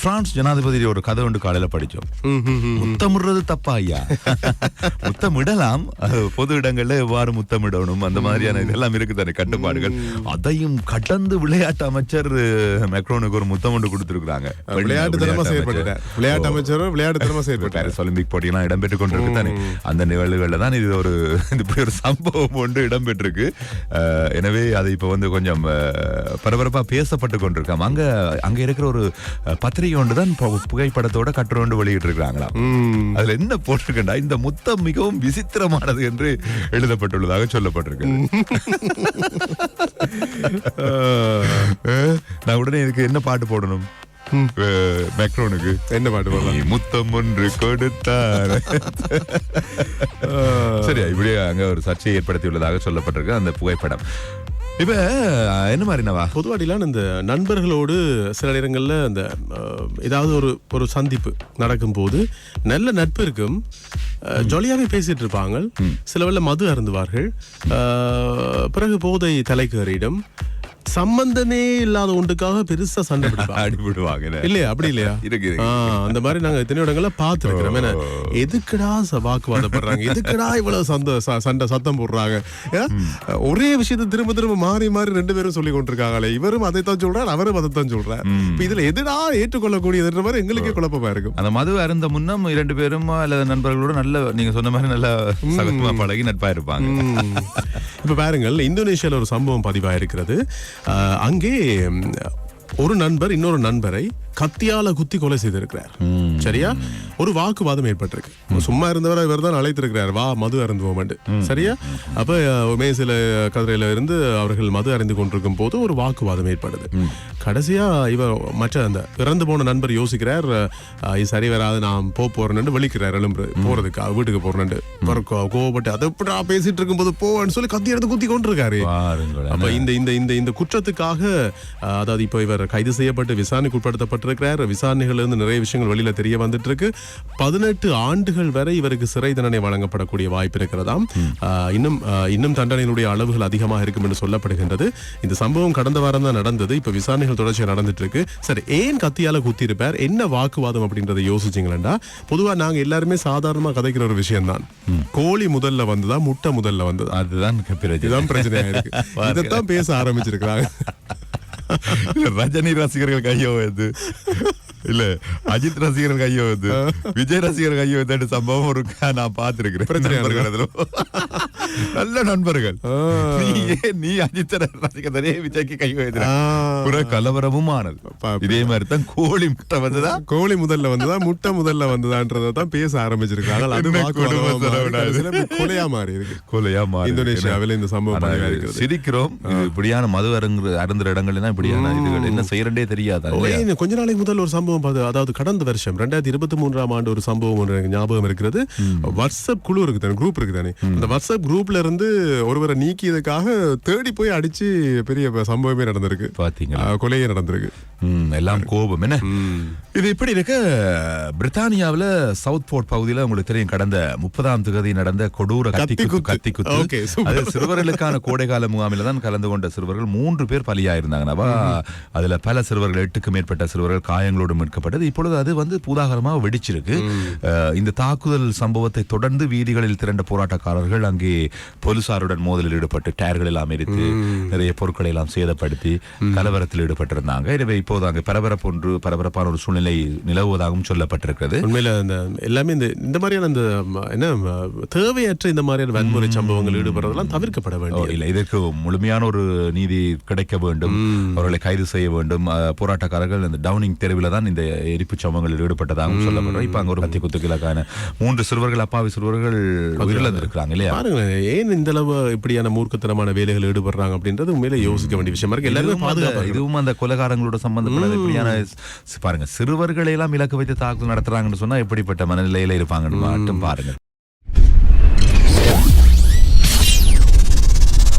France ஜனாதிபதி ஒரு கதை ஒன்று காலையில படிச்சோம். முத்தமிடுறது தப்பா ஐயா? முத்தமிடலாம். பொது இடங்கள்ல எவ்வாறு முத்தமிடணும்? அந்த மாதிரியான இதெல்லாம் இருக்கு தானே கட்டுப்பாடுகள் அதையும் கடந்து விளையாட்டு அமைச்சர் மேக்ரோனுக்கு ஒரு முத்தம் ஒன்று கொடுத்திருக்காங்க விளையாட்டு தரமா அமைச்சர். செயற்பட்டார் விளையாட்டு அமைச்சரும் விளையாட்டு தரமா செயற்பட்டார் பாரிஸ் ஒலிம்பிக் போட்டியெல்லாம் இடம்பெற்று கொண்டிருக்கு தானே. அந்த நிகழ்வுகள்ல தான் இது ஒரு இப்படி ஒரு சம்பவம் ஒன்று இடம்பெற்றிருக்கு. எனவே அது இப்ப வந்து கொஞ்சம் பரபரப்பா பேசப்பட்டு கொண்டிருக்காம். அங்க அங்க இருக்கிற ஒரு பத்திரிகை ஒன்று தான் புகைப்படத்தோட கட்டுரை ஒன்று வெளியிட்டு இருக்காங்களாம் அதுல என்ன போட்டிருக்கா இந்த முத்தம் மிகவும் விசித்திரமானது என்று எழுதப்பட்டுள்ளதாக சொல்லப்பட்டிருக்கு நான் உடனே இதுக்கு என்ன பாட்டு போடணும்? மேக்ரோனுக்கு. என்ன பாட்டு போடலாம்? முத்தம் ஒன்று கொடுத்தார். சரியா இப்படியே அங்க ஒரு சர்ச்சையை ஏற்படுத்தியுள்ளதாக சொல்லப்பட்டிருக்கு அந்த புகைப்படம். இப்ப என்ன மாதிரினவா பொதுவாடிலாம் இந்த நண்பர்களோடு சில நேரங்கள்ல அந்த ஏதாவது ஒரு ஒரு சந்திப்பு நடக்கும்போது நல்ல நட்பு இருக்கும் அஹ், ஜாலியாவே பேசிட்டு இருப்பாங்க. சில வேளை மது அருந்துவார்கள். பிறகு போதை தலைக்கேறிடும். சம்பந்தமே இல்லாத ஒன்றுக்காக பெருசா சண்டை அடிபடுவாங்க? இல்லையா? அப்படி இல்லையா? இருக்கு, அந்த மாதிரி நாங்க எத்தனையோ இடங்கள்ல பார்த்துருக்கிறோம். என்ன? எதுக்குடா வாக்குவாதப்படுறாங்க? எதுக்குடா இவ்வளவு சந்த சண்டை சத்தம் போடுறாங்க? ஒரே விஷயத்தை திரும்ப திரும்ப மாறி மாறி ரெண்டு பேரும் சொல்லி கொண்டிருக்காங்களே. இவரும் அதைத்தான் சொல்றார் அவரும் அதைத்தான் சொல்றார். இப்ப இதுல எதுடா ஏற்றுக்கொள்ளக்கூடியதுன்ற மாதிரி எங்களுக்கே குழப்பமா இருக்கும். அந்த மது அருந்த முன்னம் இரண்டு பேரும் அல்லது நண்பர்களோட நல்ல நீங்க சொன்ன மாதிரி நல்ல பழகி நட்பா இருப்பாங்க. இப்ப பாருங்கள் இந்தோனேஷியால ஒரு சம்பவம் பதிவாயிருக்கிறது. அங்கே ஒரு நண்பர் இன்னொரு நண்பரை கத்தியால குத்தி கொலை செய்திருக்கிறார். சரியா? ஒரு வாக்குவாதம் ஏற்பட்டிருக்கு. சும்மா இருந்தவரை இவர் தான் அழைத்திருக்கிறார். வா மது அருந்துவோம் சரியா? அப்ப மேசில கதிரையில இருந்து அவர்கள் மது அறிந்து கொண்டிருக்கும் போது ஒரு வாக்குவாதம் ஏற்படுது. கடைசியா இவர் மற்ற அந்த இறந்து போன நண்பர் யோசிக்கிறார் சரி வராது நான் போ போறேன்னு விழிக்கிறார் எழும்பு போறதுக்கு வீட்டுக்கு போறேன்னு கோவப்பட்டு அதை எப்படா பேசிட்டு இருக்கும்போது போன்னு சொல்லி கத்தி எடுத்து குத்தி கொண்டிருக்காரு. அப்ப இந்த இந்த இந்த இந்த குற்றத்துக்காக அதாவது இப்போ இவர் கைது செய்யப்பட்டு விசாரணைக்கு உட்படுத்தப்பட்டிருக்கிறார். விசாரணைகள் இருந்து நிறைய விஷயங்கள் வெளியில தெரிய வந்துட்டு இருக்கு. பதினெட்டு ஆண்டுகள் வரை இவருக்கு சிறை தண்டனை வழங்கப்படக்கூடிய வாய்ப்பு இருக்கிறதாம். இன்னும் இன்னும் தண்டனையினுடைய அளவுகள் அதிகமாக இருக்கும் என்று சொல்லப்படுகின்றது. இந்த சம்பவம் கடந்த வாரம் தான் நடந்தது. இப்ப விசாரணைகள் தொடர்ச்சியா நடந்துட்டு இருக்கு சரி ஏன் கத்தியால குத்தி இருப்பார் என்ன வாக்குவாதம் அப்படின்றத யோசிச்சீங்களா பொதுவா நாங்க எல்லாருமே சாதாரணமா கதைக்கிற ஒரு விஷயம் தான் கோழி முதல்ல வந்ததா முட்டை முதல்ல வந்ததா? அதுதான் பிரச்சனை. இதுதான் பிரச்சனையா இருக்கு இதைத்தான் பேச ஆரம்பிச்சிருக்கிறாங்க. ரஜினி ரசிகர்கள் கையோ இது. இல்ல அஜித் ரசிகர்கள் கையோ இது விஜய் ரசிகர்கள் கையோ இது சம்பவம் ஒரு நான் பார்த்திருக்கிறேன். அதுல. நல்ல நண்பர்கள். நீ நீ விஜய்க்கு கையோ எதிர புற கலவரமும் ஆனது. இதே மாதிரி தான் கோழி முட்டை வந்ததா? கோழி முதல்ல வந்ததா முட்டை முதல்ல வந்ததான்றதை தான் பேச ஆரம்பிச்சிருக்காங்க. கொலையா மாறி இருக்கு. கொலையா மாறி இந்தோனேஷியாவில் இந்த சம்பவம். சிரிக்கிறோம். இது இப்படியான மது அருங்குற அருந்துற இடங்கள்லாம் இப்படியான இதுகள். என்ன செய்யறதே தெரியாதா கொஞ்ச நாளைக்கு முதல் ஒரு சம்பவம் அதாவது கடந்த வருஷம் ரெண்டாயிரத்தி இருபத்தி மூன்றாம் ஆண்டு ஒரு சம்பவம் ஒன்று ஞாபகம் இருக்கிறது வாட்ஸ்அப் குழு இருக்கு தானே குரூப் இருக்கு தானே. அந்த வாட்ஸ்அப் குரூப்ல இருந்து ஒருவரை நீக்கியதுக்காக தேடி போய் அடிச்சு பெரிய சம்பவமே நடந்திருக்கு. பாத்தீங்களா? கொலையே நடந்திருக்கு. எல்லாம் கோபம். என்ன? இது இப்படி இருக்க? பிரித்தானியாவுல சவுத் போர்ட் பகுதியில உங்களுக்கு தெரியும் கடந்த முப்பதாம் தேதி நடந்த கொடூர கத்தி கத்தி குத்து குத்து. கத்தி குத்து. Okay, super. அது சிறுவர்களுக்கான கோடைகால முகாமில தான் கலந்து கொண்ட சிறுவர்கள் மூன்று பேர் பலியாயிருந்தாங்கனவா அதுல பல சிறுவர்கள் எட்டுக்கு மேற்பட்ட சிறுவர்கள் காயங்களோடு மீட்கப்பட்டது. இப்பொழுது அது வந்து பூதாகரமாக வெடிச்சிருக்கு. இந்த தாக்குதல் சம்பவத்தை தொடர்ந்து வீதிகளில் திரண்ட போராட்டக்காரர்கள் அங்கே போலீசாருடன் மோதலில் ஈடுபட்டு டயர்கள் எல்லாம் எரித்து நிறைய பொருட்களை எல்லாம் சேதப்படுத்தி கலவரத்தில் ஈடுபட்டிருந்தாங்க. எனவே இப்போது அங்கே பரபரப்பு ஒன்று பரபரப்பான ஒரு சூழ்நிலை நிலவுவதாகவும் சொல்லப்பட்டிருக்கிறது. உண்மையில அந்த எல்லாமே இந்த இந்த மாதிரியான இந்த ம, என்ன தேவையற்ற இந்த மாதிரியான வன்முறை சம்பவங்கள் ஈடுபடுறதெல்லாம் தவிர்க்கப்பட ஓ, வேண்டியது. இல்ல இதற்கு முழுமையான ஒரு நீதி கிடைக்க வேண்டும். அவர்களை கைது செய்ய வேண்டும். போராட்டக்காரர்கள் இந்த டவுனிங் தெருவில் தான் இந்த எரிப்பு சம்பவங்களில் ஈடுபட்டதாகவும் சொல்லப்படுறோம். இப்ப அங்க ஒரு கத்தி குத்துக்கிழக்கான மூன்று சிறுவர்கள் அப்பாவி சிறுவர்கள் உயிரிழந்திருக்கிறாங்க இல்லையா? பாருங்களேன் ஏன் இந்த அளவு இப்படியான மூர்க்கத்தனமான வேலைகள் ஈடுபடுறாங்க அப்படின்றது உண்மையில யோசிக்க வேண்டிய விஷயமா இருக்கு. எல்லாருமே அந்த- பாதுகாப்பு இதுவும் அந்த கொலைகாரங்களோட இப்படியான ஸ்- பாருங்க சிறுவர்களை எல்லாம் இலக்கு வைத்து தாக்குதல் நடத்துறாங்கன்னு சொன்னா எப்படிப்பட்ட மனநிலையில இருப்பாங்கன்னு மட்டும் பாருங்க.